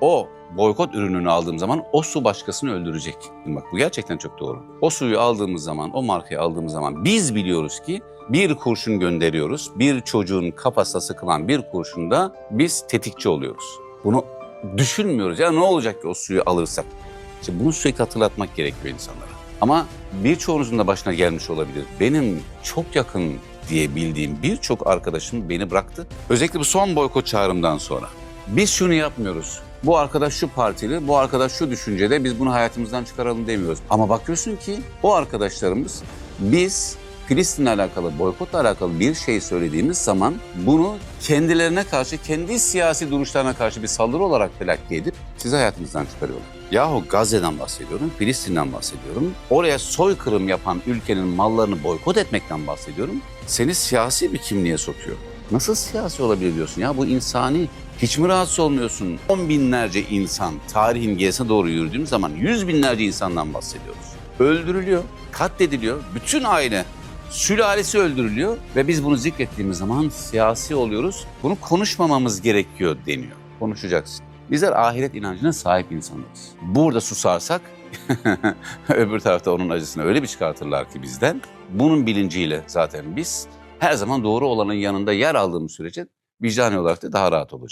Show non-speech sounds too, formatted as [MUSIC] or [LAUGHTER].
o boykot ürününü aldığım zaman o su başkasını öldürecek. Bak bu gerçekten çok doğru. O suyu aldığımız zaman, o markayı aldığımız zaman biz biliyoruz ki bir kurşun gönderiyoruz. Bir çocuğun kafasına sıkılan bir kurşunda biz tetikçi oluyoruz. Bunu düşünmüyoruz. Ya ne olacak ki o suyu alırsak? İşte bunu sürekli hatırlatmak gerekiyor insanlara. Ama birçoğunuzun da başına gelmiş olabilir. Benim çok yakın diye bildiğim birçok arkadaşım beni bıraktı. Özellikle bu son boykot çağrımdan sonra. Biz şunu yapmıyoruz. Bu arkadaş şu partili, bu arkadaş şu düşüncede biz bunu hayatımızdan çıkaralım demiyoruz. Ama bakıyorsun ki o arkadaşlarımız biz Filistin'le alakalı, boykotla alakalı bir şey söylediğimiz zaman bunu kendilerine karşı, kendi siyasi duruşlarına karşı bir saldırı olarak telakki edip sizi hayatınızdan çıkarıyorlar. Yahu Gazze'den bahsediyorum, Filistin'den bahsediyorum. Oraya soykırım yapan ülkenin mallarını boykot etmekten bahsediyorum. Seni siyasi bir kimliğe sokuyor. Nasıl siyasi olabilir diyorsun ya bu insani. Hiç mi rahatsız olmuyorsun? On binlerce insan tarihin gerisine doğru yürüdüğümüz zaman yüz binlerce insandan bahsediyoruz. Öldürülüyor, katlediliyor. Bütün aile sülalesi öldürülüyor ve biz bunu zikrettiğimiz zaman siyasi oluyoruz. Bunu konuşmamamız gerekiyor deniyor. Konuşacaksın. Bizler ahiret inancına sahip insanlarız. Burada susarsak [LAUGHS] öbür tarafta onun acısını öyle bir çıkartırlar ki bizden. Bunun bilinciyle zaten biz her zaman doğru olanın yanında yer aldığımız sürece vicdani olarak da daha rahat olacağız.